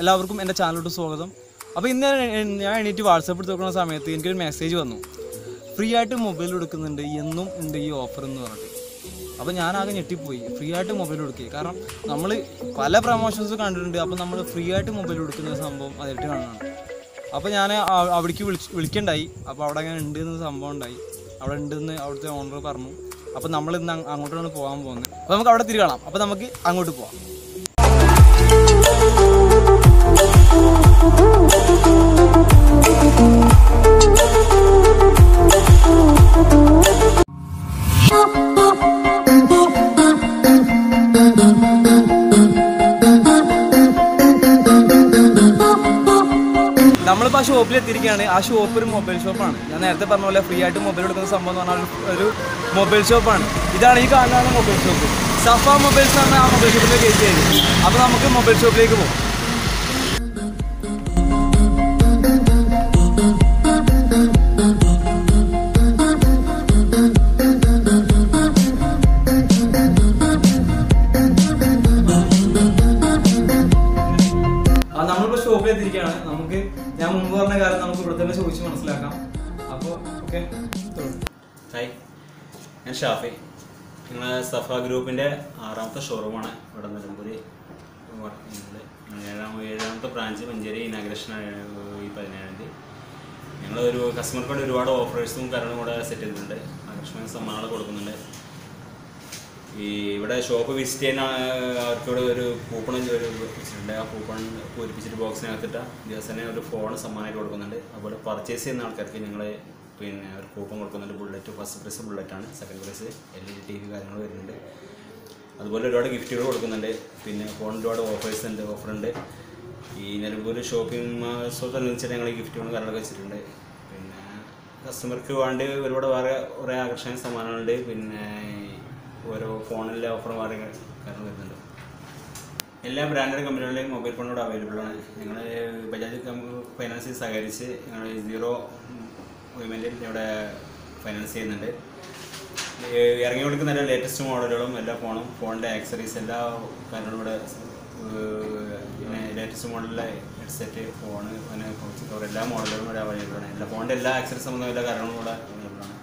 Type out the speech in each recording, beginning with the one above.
എല്ലാവർക്കും എന്റെ ചാനലിലോട്ട് സ്വാഗതം. അപ്പോൾ ഇന്ന് ഞാൻ എണീറ്റ് വാട്സപ്പ് എടുത്ത് നോക്കുന്ന സമയത്ത് എനിക്കൊരു മെസ്സേജ് വന്നു. ഫ്രീ ആയിട്ട് മൊബൈൽ എടുക്കുന്നുണ്ട് എന്നും ഉണ്ട് ഈ ഓഫർ എന്ന് പറഞ്ഞിട്ട്. അപ്പോൾ ഞാനാകെ ഞെട്ടിപ്പോയി. ഫ്രീ ആയിട്ട് മൊബൈൽ കൊടുക്കുക കാരണം നമ്മൾ പല പ്രൊമോഷൻസ് കണ്ടിട്ടുണ്ട്. അപ്പോൾ നമ്മൾ ഫ്രീ ആയിട്ട് മൊബൈൽ കൊടുക്കുന്ന സംഭവം അതായിട്ട് കാണുന്നുണ്ട് അപ്പോൾ ഞാൻ അവിടേക്ക് വിളിച്ച് വിളിക്കണ്ടായി. അപ്പോൾ അവിടെ അങ്ങനെ ഉണ്ട് എന്ന് സംഭവം ഉണ്ടായി. അവിടെ ഉണ്ടെന്ന് അവിടുത്തെ ഓണർ പറഞ്ഞു. അപ്പോൾ നമ്മൾ ഇന്ന് അങ്ങോട്ടാണ് പോകാൻ പോകുന്നത്. അപ്പോൾ നമുക്ക് അവിടെ തിരികെ കാണാം. അപ്പോൾ നമുക്ക് അങ്ങോട്ട് പോവാം. ഷോപ്പിൽ എത്തിയിരിക്കുകയാണ്. ആ ഷോപ്പ് ഒരു മൊബൈൽ ഷോപ്പാണ്. ഞാൻ നേരത്തെ പറഞ്ഞ പോലെ ഫ്രീ ആയിട്ട് മൊബൈൽ എടുക്കുന്ന സംഭവം എന്ന് പറഞ്ഞാൽ ഒരു- മൊബൈൽ ഷോപ്പാണ്. ഇതാണ് ഈ കാണുന്ന മൊബൈൽ ഷോപ്പ്. സഫ മൊബൈൽസ് ആണ് ആ മൊബൈൽ ഷോപ്പിലേക്ക് എത്തിയത്. അപ്പോൾ നമുക്ക് മൊബൈൽ ഷോപ്പിലേക്ക് പോകും. നമുക്ക് ഞാൻ മുമ്പ് പറഞ്ഞ കാര്യം നമുക്ക് ഇവിടെ തന്നെ ചോദിച്ച് മനസ്സിലാക്കാം. അപ്പോൾ ഓക്കെ ഹായ് ഞാൻ ഷാഫി. നിങ്ങളെ സഫ ഗ്രൂപ്പിന്റെ ആറാമത്തെ ഷോറൂമാണ് ഇവിടെ നിലമ്പൂര്. ചെയ്യുന്നത് ഏഴാം ഏഴാമത്തെ ബ്രാഞ്ച് മഞ്ചേരി ഇനാഗ്രേഷൻ ഈ പതിനേഴാം തീയതി. ഞങ്ങൾ ഒരു കസ്റ്റമർക്ക് വേണ്ടി ഒരുപാട് ഓഫേഴ്സും കാര്യങ്ങളും കൂടെ സെറ്റ് ചെയ്തിട്ടുണ്ട്. ആകർഷണ സമ്മാനങ്ങൾ കൊടുക്കുന്നുണ്ട്. ഈ ഇവിടെ ഷോപ്പ് വിസിറ്റ് ചെയ്യാൻ അവർക്കോട് ഒരു കൂപ്പൺ ഒരു വെച്ചിട്ടുണ്ട്. ആ കൂപ്പൺ പൂരിപ്പിച്ചിട്ട് ബോക്സിനകത്തിട്ട ദിവസം തന്നെ ഒരു ഫോൺ സമ്മാനമായിട്ട് കൊടുക്കുന്നുണ്ട്. അതുപോലെ പർച്ചേസ് ചെയ്യുന്ന ആൾക്കാർക്ക് ഞങ്ങൾ പിന്നെ ഒരു കൂപ്പൺ കൊടുക്കുന്നുണ്ട്. Bullet first prize ബുള്ളറ്റാണ് second prize L E D T V കാര്യങ്ങൾ വരുന്നുണ്ട്. അതുപോലെ ഒരുപാട് ഗിഫ്റ്റുകൾ കൊടുക്കുന്നുണ്ട്. പിന്നെ ഫോണിൽ ഒരുപാട് ഓഫേഴ്സ് ഉണ്ട് ഓഫറുണ്ട് ഈ നിലമ്പൂർ ഷോപ്പിംഗ് മാസത്തോടനുസരിച്ച് ഞങ്ങൾ ഈ ഗിഫ്റ്റുകളും കാര്യങ്ങളൊക്കെ വെച്ചിട്ടുണ്ട്. പിന്നെ കസ്റ്റമർക്ക് വേണ്ടി ഒരുപാട് വേറെ കുറേ ആകർഷണ സമ്മാനങ്ങളുണ്ട്. പിന്നെ ഓരോ ഫോണിലെ ഓഫർ കാര്യങ്ങൾ കാര്യങ്ങൾ വരുന്നുണ്ട്. എല്ലാ ബ്രാൻഡഡ് കമ്പനികളുടെയും മൊബൈൽ ഫോണിലൂടെ അവൈലബിൾ ആണ്. ഞങ്ങൾ ബജാജ് ഫൈനാൻസിൽ സഹകരിച്ച് ഞങ്ങൾ സീറോ പേയ്മെന്റിൽ ഇവിടെ ഫൈനാൻസ് ചെയ്യുന്നുണ്ട്. ഇറങ്ങി കൊടുക്കുന്ന എല്ലാ ലേറ്റസ്റ്റ് മോഡലുകളും എല്ലാ ഫോണും ഫോണിന്റെ ആക്സറീസ് എല്ലാ കാര്യങ്ങളും ഇവിടെ ലേറ്റസ്റ്റ് മോഡലിലെ ഹെഡ്സെറ്റ് ഫോണ് പിന്നെ കുറച്ച് എല്ലാ മോഡലുകളും ഇവിടെ അവൈലബിൾ ആണ്. എല്ലാ ഫോണിന്റെ എല്ലാ ആക്സറീസ് എല്ലാ കാര്യങ്ങളും ഇവിടെ അവൈലബിൾ ആണ്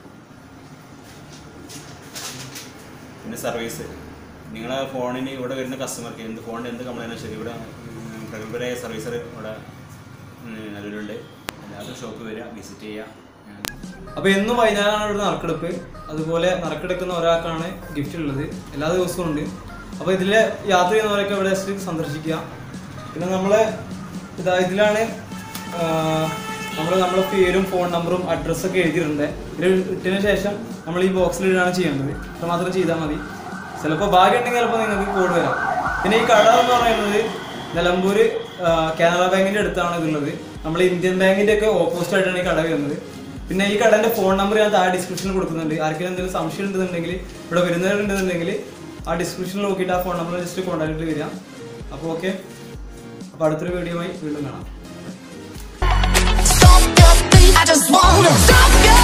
പിന്നെ സർവീസ് നിങ്ങളെ ഫോണിന് ഇവിടെ വരുന്ന കസ്റ്റമർക്ക് എന്ത് ഫോണിന്റെ എന്ത് കംപ്ലൈന്റ് ശരി ഇവിടെ പ്രഗത്ഭരായ സർവീസർ ഇവിടെ നിലവിലുണ്ട് എല്ലാവരും ഷോപ്പ് വരിക വിസിറ്റ് ചെയ്യുക. അപ്പോൾ എന്നും വൈകുന്നേരമാണ് ഇവിടെ നറുക്കെടുപ്പ്. അതുപോലെ നറുക്കെടുക്കുന്ന ഒരാൾക്കാണ് ഗിഫ്റ്റ് ഉള്ളത്. എല്ലാ ദിവസവും ഉണ്ട്. അപ്പോൾ ഇതിൽ യാത്ര ചെയ്യുന്നവരൊക്കെ ഇവിടെ സന്ദർശിക്കുക. പിന്നെ നമ്മളെ ഇതാ ഇതിലാണ് നമ്മൾ നമ്മുടെ പേരും ഫോൺ നമ്പറും അഡ്രസ്സൊക്കെ എഴുതിയിട്ടുണ്ട്. ഇത് ഇട്ടതിന് ശേഷം നമ്മൾ ഈ ബോക്സിൽ ഇടാണ് ചെയ്യേണ്ടത് അത്ര മാത്രം ചെയ്താൽ മതി. ചിലപ്പോൾ ഭാഗ്യം ഉണ്ടെങ്കിൽ ചിലപ്പോൾ നിങ്ങൾക്ക് കോഡ് വരാം. പിന്നെ ഈ കട എന്ന് പറയുന്നത് നിലമ്പൂർ കാനറ ബാങ്കിന്റെ അടുത്താണ് ഇതുള്ളത്. നമ്മൾ ഇന്ത്യൻ ബാങ്കിന്റെ ഒക്കെ ഓപ്പോസിറ്റ് ആയിട്ടാണ് ഈ കട വരുന്നത്. പിന്നെ ഈ കടന്റെ ഫോൺ നമ്പർ ഞാൻ താഴെ ഡിസ്ക്രിപ്ഷനിൽ കൊടുക്കുന്നുണ്ട്. ആർക്കെങ്കിലും എന്തെങ്കിലും സംശയം ഉണ്ടെന്നുണ്ടെങ്കിൽ ഇവിടെ വരുന്നവരുണ്ടെന്നുണ്ടെങ്കിൽ ആ ഡിസ്ക്രിപ്ഷനിൽ നോക്കിയിട്ട് ആ ഫോൺ നമ്പർ ജസ്റ്റ് കോൺടാക്ട് വരിക. അപ്പോൾ ഓക്കെ അപ്പോൾ അടുത്തൊരു ആയി വീണ്ടും കാണാം. I just wanna stop your